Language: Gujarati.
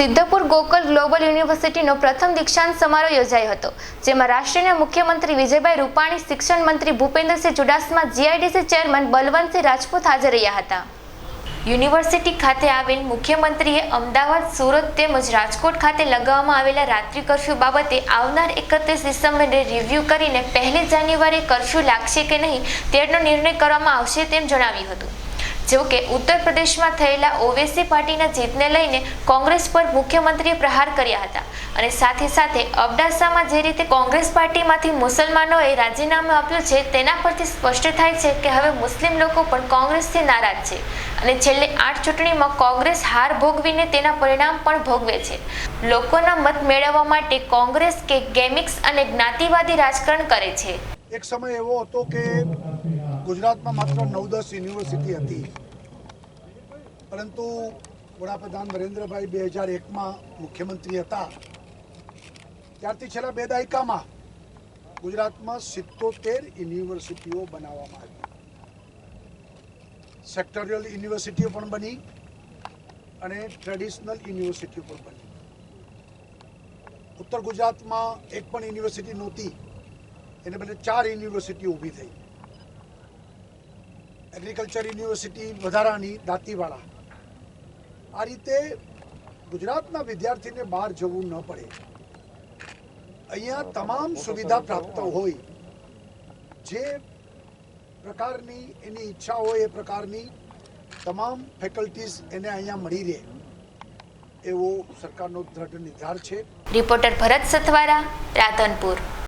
સિદ્ધપુર ગોકુલ ગ્લોબલ યુનિવર્સિટીનો પ્રથમ દીક્ષાંત સમારોહ યોજાયો હતો, જેમાં રાષ્ટ્રના મુખ્યમંત્રી વિજયભાઈ રૂપાણી, શિક્ષણ મંત્રી ભૂપેન્દ્રસિંહ ચુડાસમા, જીઆઈડીસી ચેરમેન બલવંતસિંહ રાજપૂત હાજર રહ્યા હતા. યુનિવર્સિટી ખાતે આવેલ મુખ્યમંત્રીએ અમદાવાદ, સુરત તેમજ રાજકોટ ખાતે લગાવવામાં આવેલા રાત્રિ કર્ફ્યુ બાબતે આવનાર એકત્રીસ ડિસેમ્બરે રિવ્યૂ કરીને પહેલી જાન્યુઆરીએ કર્ફ્યુ લાગશે કે નહીં તેનો નિર્ણય કરવામાં આવશે તેમ જણાવ્યું હતું. જો કે ઉત્તર પ્રદેશમાં થયેલા ઓવેસી પાર્ટીના જીતને લઈને કોંગ્રેસ પર મુખ્યમંત્રીએ પ્રહાર કર્યા હતા અને સાથે સાથે અબડાસામાં જે રીતે કોંગ્રેસ પાર્ટીમાંથી મુસલમાનોએ રાજીનામું આપ્યું છે, તેના પરથી સ્પષ્ટ થાય છે કે હવે મુસ્લિમ લોકો પણ કોંગ્રેસથી નારાજ છે અને છેલ્લે આઠ ચૂંટણીમાં કોંગ્રેસ હાર ભોગવીને તેના પરિણામ પણ ભોગવે છે. લોકોના મત મેળવવા માટે કોંગ્રેસ કે ગેમિક્સ અને જ્ઞાતિવાદી રાજકારણ કરે છે. એક સમય એવો હતો કે ગુજરાતમાં માત્ર નવ દસ યુનિવર્સિટી હતી. પરંતુ વડાપ્રધાન નરેન્દ્રભાઈ બે હજાર એકમાં મુખ્યમંત્રી હતા. ત્યારથી છેલ્લા બે દાયકામાં ગુજરાતમાં સિત્તોતેર યુનિવર્સિટીઓ બનાવવામાં આવી. સેક્ટોરિયલ યુનિવર્સિટીઓ પણ બની અને ટ્રેડિશનલ યુનિવર્સિટીઓ પણ બની. ઉત્તર ગુજરાતમાં એક પણ યુનિવર્સિટી નહોતી. એને બદલે ચાર યુનિવર્સિટી ઊભી થઈ. એગ્રીકલ્ચર યુનિવર્સિટી વધારાની દાંતીવાડા આ રીતે ગુજરાતના વિદ્યાર્થીને બહાર જવું ન પડે. અહીંયા તમામ સુવિધા પ્રાપ્ત હોય. જે પ્રકારની એની ઈચ્છા હોય એ પ્રકારની તમામ ફેકલ્ટીઝ એને અહીંયા મળી રહે. એવો સરકારનો દ્રઢ નિર્ધાર છે. રિપોર્ટર ભરત સથવારા, રાધનપુર.